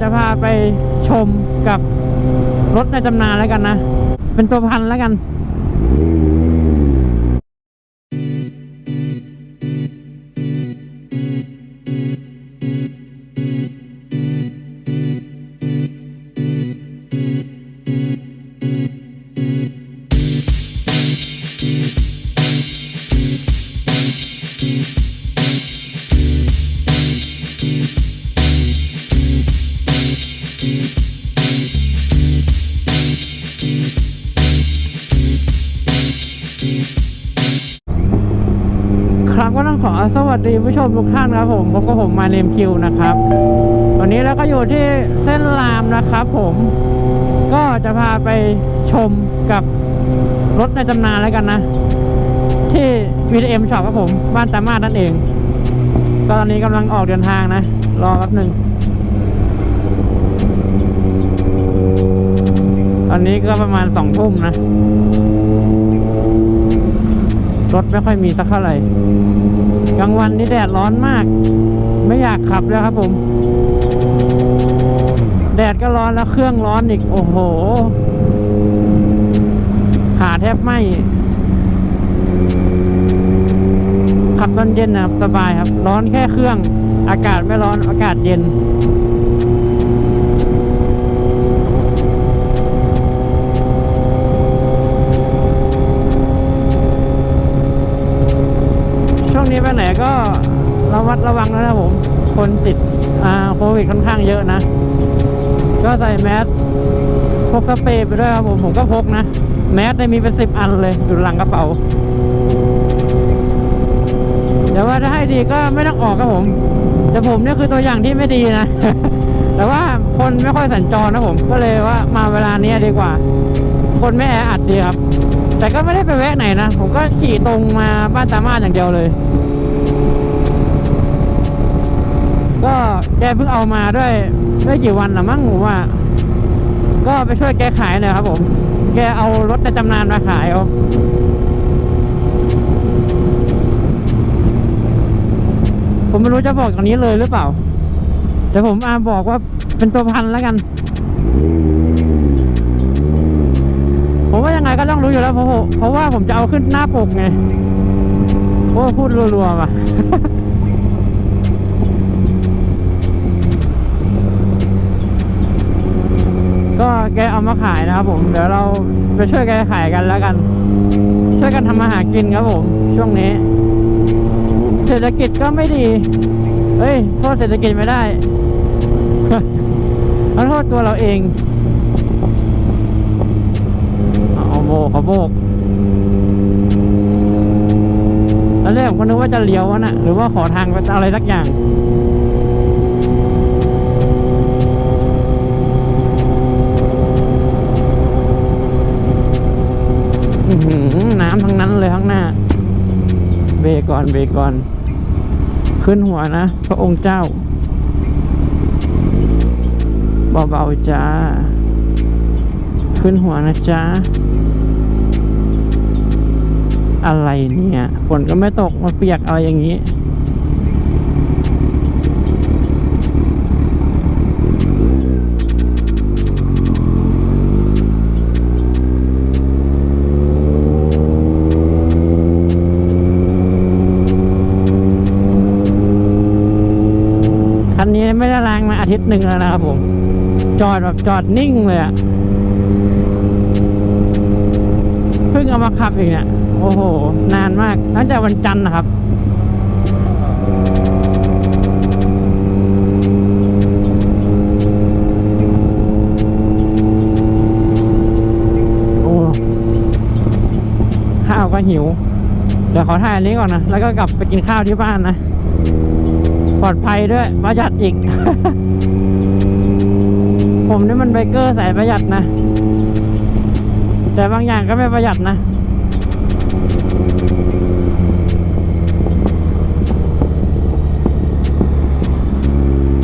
จะพาไปชมกับรถในตำนานแล้วกันนะ เป็นตัวพันแล้วกัน ครับก็ต้องขอสวัสดีผู้ชมทุกท่านครับผมพบกับผมมาเนมคิวนะครับ วันนี้เราก็อยู่ที่เส้นรามนะครับ ผมก็จะพาไปชมกับรถในตำนานแล้วกันนะ ที่ VTM Shop ครับผมบ้านตามาดนั่นเองก็ตอนนี้กำลังออกเดินทางนะ รอแป๊บหนึ่งตอนนี้ก็ประมาณสองทุ่มนะ รถไม่ค่อยมีสักเท่าไหร่กลางวันนี่แดดร้อนมาก ไม่อยากขับเลยครับผม แดดก็ร้อนแล้วเครื่องร้อนอีก โอ้โห ขาแทบไหมขับตอนเย็นนะครับ สบายครับ ร้อนแค่เครื่อง อากาศไม่ร้อนอากาศเย็น ระวัดระวังนะครับผม คนติดอาโควิดค่อนข้างเยอะนะ ก็ใส่แมสพกสเปรย์ไปด้วยครับผมผมก็พกนะ แมสได้มีเป็นสิบอันเลยอยู่หลังกระเป๋าเดี๋ยวว่าถ้าให้ดีก็ไม่ต้องออกครับผม แต่ผมเนี่ยคือตัวอย่างที่ไม่ดีนะ แต่ว่าคนไม่ค่อยสัญจรนะผมก็เลยว่ามาเวลานี้ดีกว่า คนไม่แออัดดีครับ แต่ก็ไม่ได้ไปแวะไหนนะ ผมก็ขี่ตรงมาบ้านตามาอย่างเดียวเลย แกเพิ่งเอามาด้วยไม่กี่วันละมั้งผมว่า ก็ไปช่วยแกขายหน่อยครับผม แกเอารถในจำนานมาขายเอาผมไม่รู้จะบอกตรงนี้เลยหรือเปล่าเดี๋ยวผมอาบอกว่าเป็นตัวพันแล้วกัน ผมว่ายังไงก็ต้องรู้อยู่แล้วเพราะเพราะว่าผมจะเอาขึ้นหน้าปกไง โอ้พูดรัวๆว่ะ ก็แกเอามาขายนะครับผมเดี๋ยวเราไปช่วยแกขายกันแล้วกัน ช่วยกันทำมาหากินครับผม ช่วงนี้ เศรษฐกิจก็ไม่ดีเฮ้ยโทษเศรษฐกิจไม่ได้ขอโทษตัวเราเองเอาโบกเขาโบกตอนแรกผมก็นึกว่าจะเลี้ยววะนะหรือว่าขอทางไปอะไรสักอย่าง ก่อนเบรกก่อน ขึ้นหัวนะ พระองค์เจ้า เบาๆจ้า ขึ้นหัวนะจ้า อะไรเนี่ย ฝนก็ไม่ตกมาเปียกอะไรอย่างนี้ ไม่ได้ล้างมาอาทิตย์หนึ่งแล้วนะครับผม จอดแบบจอดนิ่งเลยอะเพิ่งเอามาขับเองเนี่ย โอ้โห นานมากตั้งแต่วันจันทร์นะครับ โอ้ ข้าวก็หิว เดี๋ยวขอถ่ายอันนี้ก่อนนะ แล้วก็กลับไปกินข้าวที่บ้านนะ ปลอดภัยด้วยประหยัดอีก ผมนี่มันไบเกอร์สายประหยัดนะ แต่บางอย่างก็ไม่ประหยัดนะ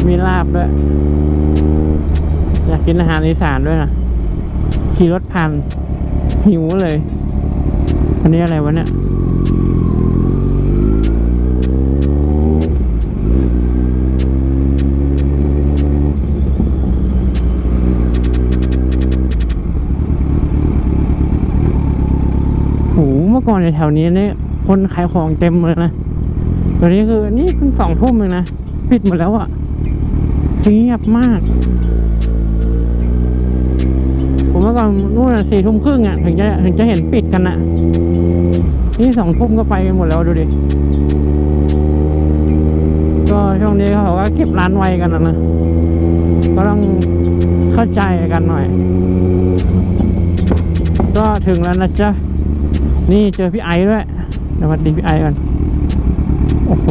มีลาบด้วย อยากกินอาหารอีสานด้วยนะขี่รถผ่านหิวเลย อันนี้อะไรวะเนี่ย ก่อนในแถวนี้เนี่ยคนขายของเต็มเลยนะตอนนี้คือนี่เพิ่งสองทุ่มเองนะปิดหมดแล้วอะเงียบมาก ผมเมื่อก่อนนู่นะสี่ทุ่มครึ่งอะถึงจะถึงจะเห็นปิดกันอะนี่สองทุ่มก็ไปหมดแล้วดูดิก็ช่วงนี้เขาก็เก็บร้านไวกันนะก็ต้องเข้าใจกันหน่อย ก็ถึงแล้วนะจ๊ะ นี่เจอพี่ไอ้ด้วยสวัสดีพี่ไอ้กันโอ้โห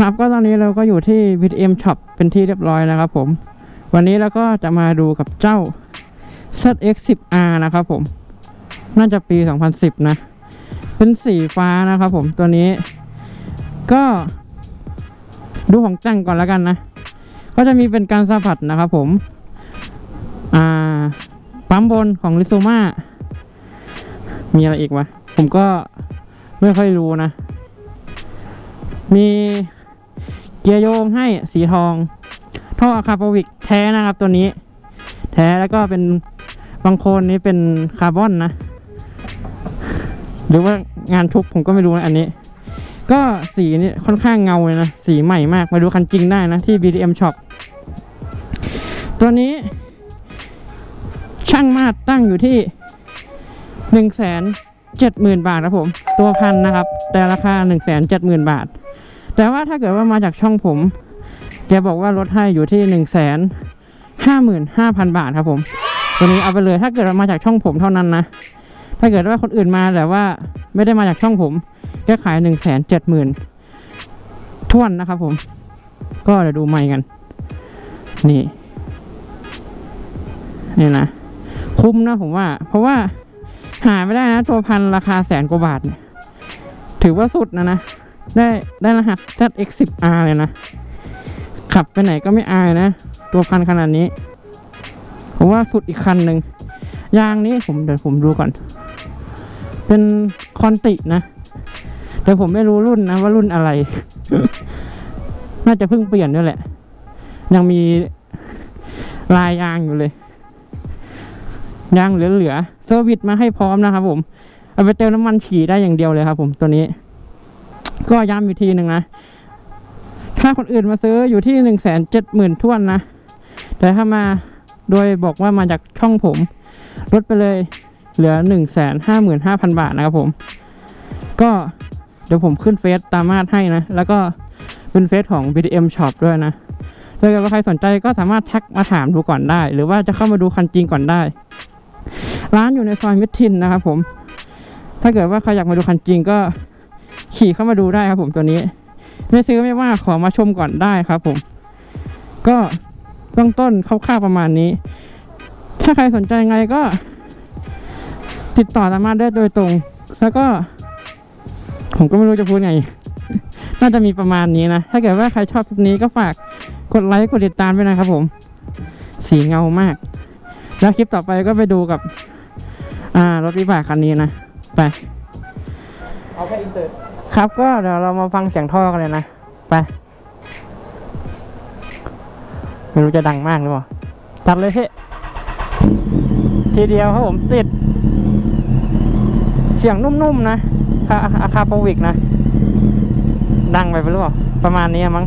ครับก็ตอนนี้เราก็อยู่ที่ VTM Shop เป็นที่เรียบร้อยนะครับผม วันนี้เราก็จะมาดูกับเจ้า ZX10R นะครับผม น่าจะปี 2010 นะ เป็นสีฟ้านะครับผมตัวนี้ ก็ดูของแต่งก่อนแล้วกันนะ ก็จะมีเป็นการสัมผัสนะครับผม อ่า ปั๊มบนของลิซูมามีอะไรอีกวะ ผมก็ไม่ค่อยรู้นะ มี เกียร์โยงให้สีทอง ท่ออะคาโปวิกแท้นะครับตัวนี้ แท้แล้วก็เป็นบางโคนนี้เป็นคาร์บอนนะ หรือว่างานทุบผมก็ไม่รู้นะอันนี้ ก็สีนี้ค่อนข้างเงาเลยนะ สีใหม่มากมาดูคันจริงได้นะที่ BDM Shop ตัวนี้ ช่างมาตรตั้งอยู่ที่หนึ่งแสนเจ็ดหมื่นบาทครับผม ตัวพันนะครับ แต่ราคาหนึ่งแสนเจ็ดหมื่นบาท แต่ว่าถ้าเกิดว่ามาจากช่องผม แกบอกว่าลดให้อยู่ที่หนึ่งแสนห้าหมื่นห้าพันบาทครับผมตัวนี้เอาไปเลยถ้าเกิดมาจากช่องผมเท่านั้นนะ ถ้าเกิดว่าคนอื่นมาแต่ว่าไม่ได้มาจากช่องผมแกขายหนึ่งแสนเจ็ดหมื่นทวนนะครับผม ก็เดี๋ยวดูใหม่กัน นี่ นี่นะ คุ้มนะผมว่า เพราะว่าหาไม่ได้นะ ตัวพันราคาแสนกว่าบาท ถือว่าสุดนะนะ ได้ได้รหัส ZX10R เลยนะ ขับไปไหนก็ไม่อายนะ ตัวพันขนาดนี้ ผมว่าสุดอีกคันหนึ่งยางนี้ผมเดี๋ยวผมดูก่อน เป็นคอนตินะ แต่ผมไม่รู้รุ่นนะว่ารุ่นอะไร น่าจะเพิ่งเปลี่ยนด้วยแหละ ยังมีลายยางอยู่เลย ยางเหลือๆเซอร์วิสมาให้พร้อมนะครับผม เอาไปเติมน้ำมันขี่ได้อย่างเดียวเลยครับผมตัวนี้ ก็ย้ำอีกทีหนึ่งนะ ถ้าคนอื่นมาซื้ออยู่ที่หนึ่งแสนเจ็ดหมื่นทวนนะ แต่ถ้ามาโดยบอกว่ามาจากช่องผม ลดไปเลยเหลือหนึ่งแสนห้าหมื่นห้าพันบาทนะครับผม ก็เดี๋ยวผมขึ้นเฟซตามมาดให้นะ แล้วก็เป็นเฟซของ BDM Shop ด้วยนะถ้าเกิดว่าใครสนใจก็สามารถทักมาถามดูก่อนได้ หรือว่าจะเข้ามาดูคันจริงก่อนได้ ร้านอยู่ในซอยมิตรทินนะครับผม ถ้าเกิดว่าใครอยากมาดูคันจริงก็ ขี่เข้ามาดูได้ครับผมตัวนี้ ไม่ซื้อไม่ว่าขอมาชมก่อนได้ครับผม ก็เบื้องต้นคร่าวๆประมาณนี้ ถ้าใครสนใจไงก็ ติดต่อสามารถได้โดยตรง แล้วก็ ผมก็ไม่รู้จะพูดไง น่าจะมีประมาณนี้นะ ถ้าเกิดว่าใครชอบคลิปนี้ก็ฝากกดไลค์กดติดตามด้วยนะครับผม สีเงามาก แล้วคลิปต่อไปก็ไปดูกับ อ่ารถวิบากคันนี้นะ ไป เอาแค่อินเสิร์ ครับก็เดี๋ยวเรามาฟังเสียงท่อกันเลยนะ ไป ไม่รู้จะดังมากหรือเปล่าตัดเลยพี่ทีเดียวครับผมติด เสียงนุ่มๆนะคาอาคาโปวิกนะ ดังไปหรือเปล่า ประมาณนี้มั้ง